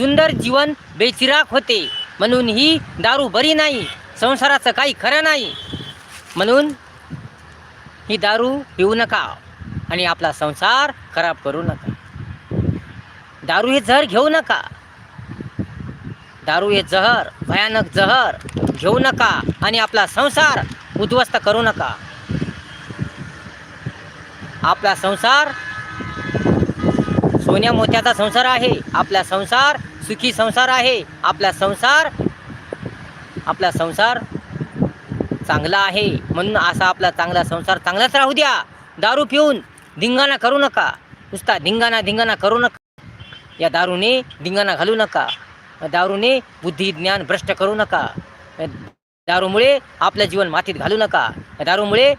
सुंदर जीवन बेचिराक होते. म्हणून ही दारू बरी नाही संसाराचं काही खरं नाही. म्हणून ही दारू पिऊ नका आणि आपला संसार खराब करू नका. दारू हे जहर घेऊ नका. दारू हे जहर भयानक जहर घेऊ नका आणि आपला संसार उद्ध्वस्त करू नका. आपला संसार सोन्या मोत्याचा संसार आहे. आपला संसार सुखी संसार आहे. आपला संसार आपला संसार चांगला आहे. म्हणून असा आपला चांगला संसार चांगलाच राहू द्या. दारू पिऊन धिंगाणा करू नका. नुसता धिंगाणा धिंगाणा करू नका. या दारूने धिंगाणा घालू नका. दारूने बुद्धी ज्ञान भ्रष्ट करू नका. दारूमुळे आपलं जीवन मातीत घालू नका. या दारूमुळे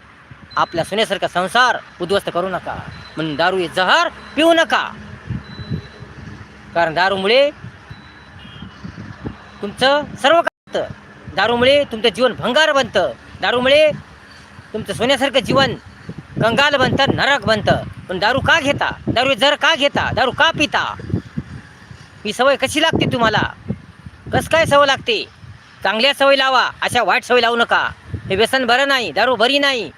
आपल्या सुनेसारखा संसार उद्ध्वस्त करू नका. म्हणून दारू हे जहर पिऊ नका. कारण दारूमुळे तुमचं सर्व काय दारूमुळे तुमचं जीवन भंगार बनतं. दारूमुळे तुमचं सोन्यासारखं जीवन कंगाल बनतं नरक बनतं. पण दारू का घेता? दारू जर का घेता? दारू का पिता? ही सवय कशी लागते तुम्हाला? कसं काय सवय लागते? चांगल्या सवय लावा अशा वाईट सवय लावू नका. हे व्यसन बरं नाही दारू बरी नाही.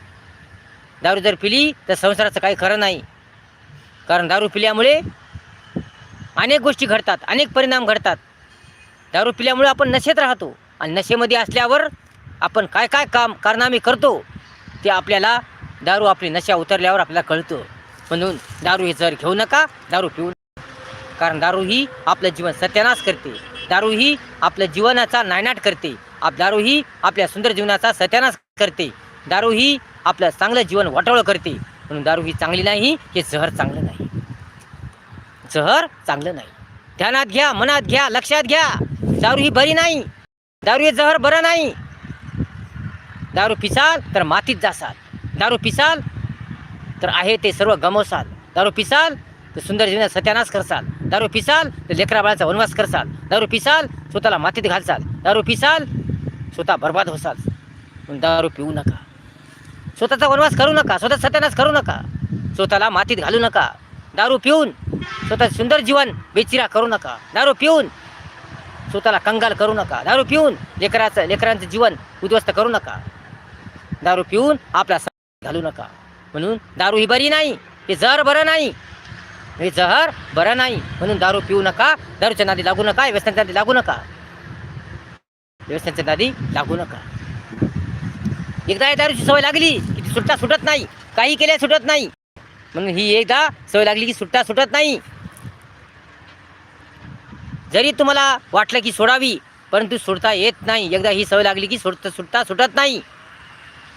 दारू जर पिली तर संसाराचं काही खरं नाही. कारण दारू पिल्यामुळे अनेक गोष्टी घडतात अनेक परिणाम घडतात. दारू पिल्यामुळे आपण नशेत राहतो. आणि नशेमध्ये असल्यावर आपण काय काय काम कारनामे करतो ते आपल्याला दारू आपली नशा उतरल्यावर आपल्याला कळतं. म्हणून दारू हे जर घेऊ नका दारू पिऊ नका. कारण दारू ही आपलं जीवन सत्यानाश करते. दारू ही आपल्या जीवनाचा नायनाट करते. आप दारू ही आपल्या सुंदर जीवनाचा सत्यानाश करते. दारू ही आपलं चांगलं जीवन वाटोळं करते. म्हणून दारू ही चांगली नाही हे जहर चांगलं नाही. जहर चांगलं नाही. ध्यानात घ्या मनात घ्या लक्षात घ्या. दारू ही बरी नाही. दारू हे जहर बरं नाही. दारू पिसाल तर मातीत जासाल. दारू पिसाल तर आहे ते सर्व गमवसाल. दारू पिसाल तर सुंदर जीवनात सत्यानाश करसाल. दारू पिसाल तर लेकरा बाळाचा वनवास करसाल. दारू पिसाल स्वतःला मातीत घालसाल. दारू पिसाल स्वतः बर्बाद होसाल. दारू पिऊ नका. स्वतःचा वनवास करू नका. स्वतः सत्यानाश करू नका. स्वतःला मातीत घालू नका. दारू पिऊन स्वतः सुंदर जीवन बेचिरा करू नका. दारू पिऊन स्वतःला कंगाल करू नका. दारू पिऊन लेकराचं लेकरांचं जीवन उद्ध्वस्त करू नका. दारू पिऊन आपला घालू नका. म्हणून दारू ही बरी नाही हे जहर बरं नाही. हे जहर बरं नाही. म्हणून दारू पिऊ नका दारूच्या नादी लागू नका व्यसनाच्या नादी लागू नका. व्यसनाच्या नादी लागू नका. एकदा या दारूची सवय लागली की सुटता सुटत नाही. काही केल्या सुटत नाही. म्हणून ही एकदा सवय लागली की सुटता सुटत नाही. जरी तुम्हाला वाटलं की सोडावी परंतु सोडता येत नाही. एकदा ही सवय लागली की सोडता सुटता सुटत नाही.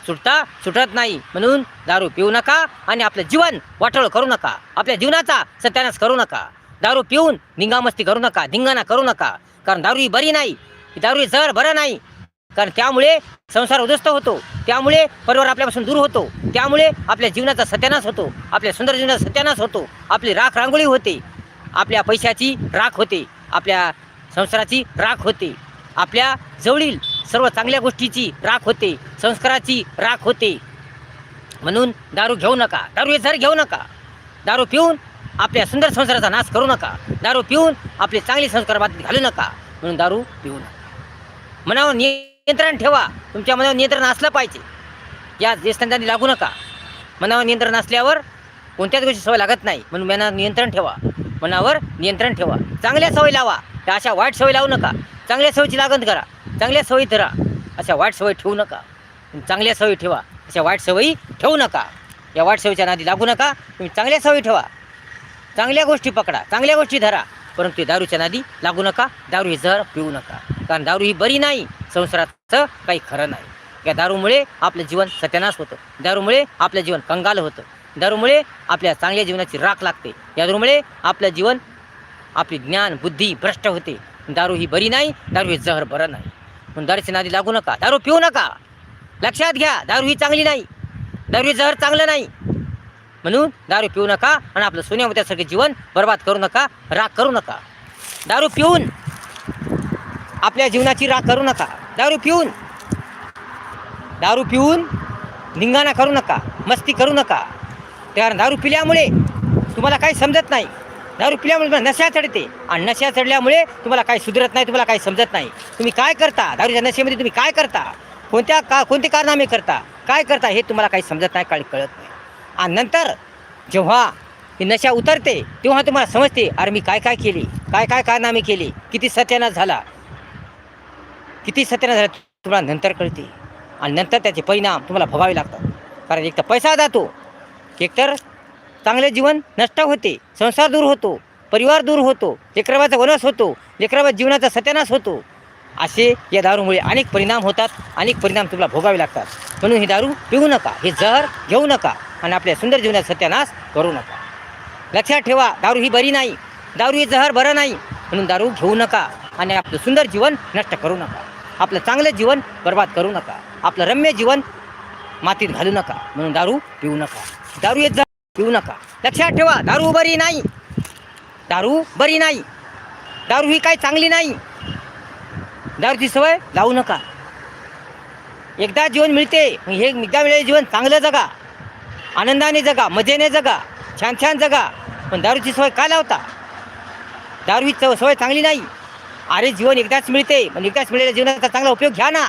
सुटता सुटत नाही. म्हणून दारू पिऊ नका आणि आपलं जीवन वाटोळ करू नका. आपल्या जीवनाचा सत्यानाश करू नका. दारू पिऊन धिंगामस्ती करू नका धिंगाणा करू नका. कारण दारू ही बरी नाही. दारू ही जहर बरं नाही कारण त्यामुळे संसार उद्ध्वस्त होतो. त्यामुळे परिवार आपल्यापासून दूर होतो. त्यामुळे आपल्या जीवनाचा सत्यानाश होतो. आपल्या सुंदर जीवनाचा सत्यानाश होतो. आपली राख रांगोळी होते. आपल्या पैशाची राख होते. आपल्या संसाराची राख होते. आपल्या जवळील सर्व चांगल्या गोष्टीची राख होते. संस्काराची राख होते. म्हणून दारू घेऊ नका. दारू हे जर घेऊ नका. दारू पिऊन आपल्या सुंदर संसाराचा नाश करू नका. दारू पिऊन आपले चांगले संस्कार बाबतीत घालू नका. म्हणून दारू पिऊ नका. मनावर नियंत्रण ठेवा. तुमच्या मनावर नियंत्रण असलं पाहिजे. या ज्येष्ठांनी लागू नका. मनावर नियंत्रण असल्यावर कोणत्याच गोष्टी सवय लागत नाही. म्हणून मनावर नियंत्रण ठेवा. मनावर नियंत्रण ठेवा. चांगल्या सवयी लावा. त्या अशा वाईट सवयी लावू नका. चांगल्या सवयीची लागण करा. चांगल्या सवयी धरा अशा वाईट सवयी ठेवू नका. चांगल्या सवयी ठेवा. अशा वाईट सवयी ठेवू नका. या वाईट सवयीच्या नादी लागू नका. तुम्ही चांगल्या सवयी ठेवा. चांगल्या गोष्टी पकडा. चांगल्या गोष्टी धरा. परंतु दारूच्या नादी लागू नका. दारू ही जहर पिऊ नका. कारण दारू ही बरी नाही. संसाराचं काही खरं नाही. या दारूमुळे आपलं जीवन सत्यानाश होतं. दारूमुळे आपलं जीवन कंगाल होतं. दारूमुळे आपल्या चांगल्या जीवनाची राख लागते. या दारूमुळे आपलं जीवन आपली ज्ञान बुद्धी भ्रष्ट होते. दारू ही बरी नाही दारू ही जहर बरं नाही. म्हणून दारूची नादी लागू नका. दारू पिऊ नका. लक्षात घ्या दारू ही चांगली नाही. दारू हे जहर चांगलं नाही. म्हणून दारू पिऊ नका आणि आपलं सोन्यामत्यासारखं जीवन बर्बाद करू नका राग करू नका. दारू पिऊन आपल्या जीवनाची राग करू नका. दारू पिऊन. दारू पिऊन निंगाणा करू नका मस्ती करू नका. कारण दारू पिल्यामुळे तुम्हाला काही समजत नाही. दारू पिल्यामुळे तुम्हाला नशा चढते. आणि नशा चढल्यामुळे तुम्हाला काही सुधरत नाही तुम्हाला काही समजत नाही. तुम्ही काय करता? दारूच्या नशेमध्ये तुम्ही काय करता? कोणत्या का कोणते कारनामे करता? काय करता हे तुम्हाला काही समजत नाही काही कळत नाही. आणि नंतर जेव्हा ही नशा उतरते तेव्हा तुम्हाला समजते अरे मी काय काय केली? काय काय कारनामे केली? किती सत्यानाश झाला? किती सत्यानाश झाला तुम्हाला नंतर कळते. आणि नंतर त्याचे परिणाम तुम्हाला भोगावे लागतात. कारण एक तर पैसा जातो एकतर चांगले जीवन नष्ट होते संसार दूर होतो परिवार दूर होतो लेकराबाचा वनस होतो लेकराबा जीवनाचा सत्यानाश होतो. असे या दारूमुळे अनेक परिणाम होतात अनेक परिणाम तुम्हाला भोगावे लागतात. म्हणून ही दारू पिऊ नका हे जहर घेऊ नका आणि आपल्या सुंदर जीवनाचा सत्यानाश करू नका. लक्षात ठेवा दारू ही बरी नाही दारू ही जहर बरं नाही. म्हणून दारू घेऊ नका आणि आपलं सुंदर जीवन नष्ट करू नका. आपलं चांगलं जीवन बर्बाद करू नका. आपलं रम्य जीवन मातीत घालू नका. म्हणून दारू पिऊ नका. दारू येत जा. पिऊ नका. लक्षात ठेवा दारू बरी नाही. दारू बरी नाही. दारू ही काही चांगली नाही. दारूची सवय लावू नका. एकदा जीवन मिळते हे एकदा मिळेल जीवन चांगलं जगा. आनंदाने जगा मजेने जगा छान छान जगा. पण दारूची सवय का लावता? दारू ही चव- सवय चांगली नाही. अरे जीवन एकदाच मिळते पण एकदाच मिळेल्या जीवनाचा चांगला उपयोग घ्या ना.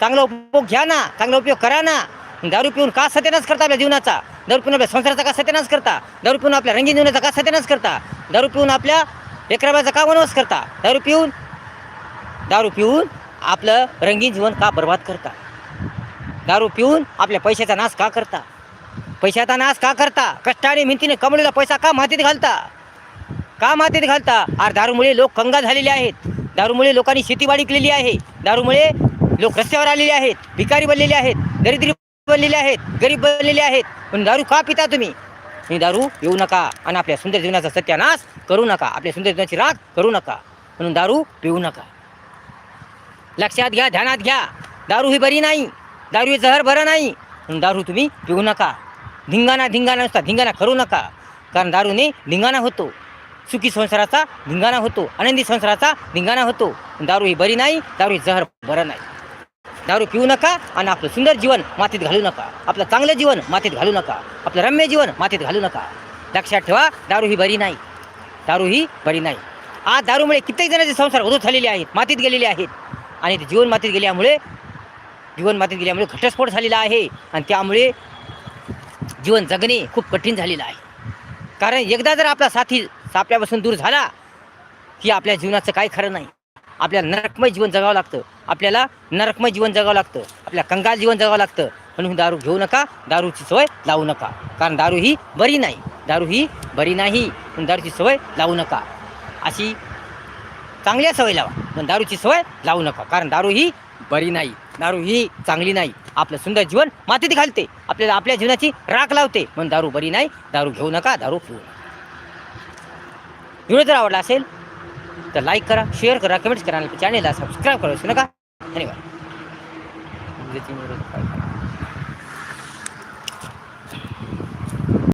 चांगला उपयोग घ्या ना. चांगला उपयोग करा ना. दारू पिऊन का सत्यानाच करता आपल्या जीवनाचा? दारू पिऊन आपल्या संसाराचा का सत्यानाश करता. दारू पिऊन आपल्या रंगीन जीवनाचा का सत्यानाश करता. दारू पिऊन आपल्या लेकराबाचा का वनवास करता. दारू पिऊन दारू पिऊन आपलं रंगीन जीवन का बर्बाद करता? दारू पिऊन आपल्या पैशाचा नाश का करता? पैशाचा नाश का करता? कष्टाने मिंतीने कमवलेला पैसा का मातीत घालता? का मातीत घालता? आर दारूमुळे लोक कंगा झालेले आहेत. दारूमुळे लोकांनी शेतीवाडी केलेली आहे. दारूमुळे लोक रस्त्यावर आलेले आहेत. भिकारी बनलेले आहेत. दरिद्री बनलेले आहेत गरीब बनलेले आहेत. पण दारू का पिता तुम्ही. ही दारू पिऊ नका आणि आपल्या सुंदर जीवनाचा सत्यानाश करू नका. आपल्या सुंदर जीवनाची राग करू नका. म्हणून दारू पिऊ नका. लक्षात घ्या ध्यानात घ्या. दारू ही बरी नाही. दारू ही जहर बरं नाही. म्हणून दारू तुम्ही पिऊ नका. धिंगाणा धिंगाणा नुसता धिंगाणा करू नका. कारण दारूने धिंगाणा होतो. सुखी संसाराचा धिंगाणा होतो. आनंदी संसाराचा धिंगाणा होतो. दारू ही बरी नाही दारू ही जहर बरं नाही. दारू पिऊ नका आणि आपलं सुंदर जीवन मातीत घालू नका. आपलं चांगलं जीवन मातीत घालू नका. आपलं रम्य जीवन मातीत घालू नका. लक्षात ठेवा दारू ही बरी नाही. दारू ही बरी नाही. आज दारूमुळे कित्येक जणांचे संसार उदूत झालेले आहेत मातीत गेलेले आहेत. आणि ते जीवन मातीत गेल्यामुळे जीवन मातीत गेल्यामुळे घटस्फोट झालेला आहे. आणि त्यामुळे जीवन जगणे खूप कठीण झालेलं आहे. कारण एकदा जर आपला साथी आपल्यापासून दूर झाला की आपल्या जीवनाचं काही खरं नाही. आपल्याला नरकमय जीवन जगावं लागतं. आपल्याला नरकमय जीवन जगावं लागतं. आपल्या कंगाल जीवन जगावं लागतं. म्हणून दारू घेऊ नका दारूची सवय लावू नका. कारण दारू ही बरी नाही. दारू ही बरी नाही. पण दारूची सवय लावू नका. अशी चांगल्या सवय लावा. पण दारूची सवय लावू नका. कारण दारू ही बरी नाही. दारू ही चांगली नाही. आपलं सुंदर जीवन मातीत घालते. आपल्याला आपल्या जीवनाची राख लावते. म्हणून दारू बरी नाही. दारू घेऊ नका दारू पिऊ नका. व्हिडिओ जर आवडला असेल तर लाईक करा शेअर करा कमेंट्स करा आणि चॅनेलला सबस्क्राईब करा anyway, I'm getting rid of the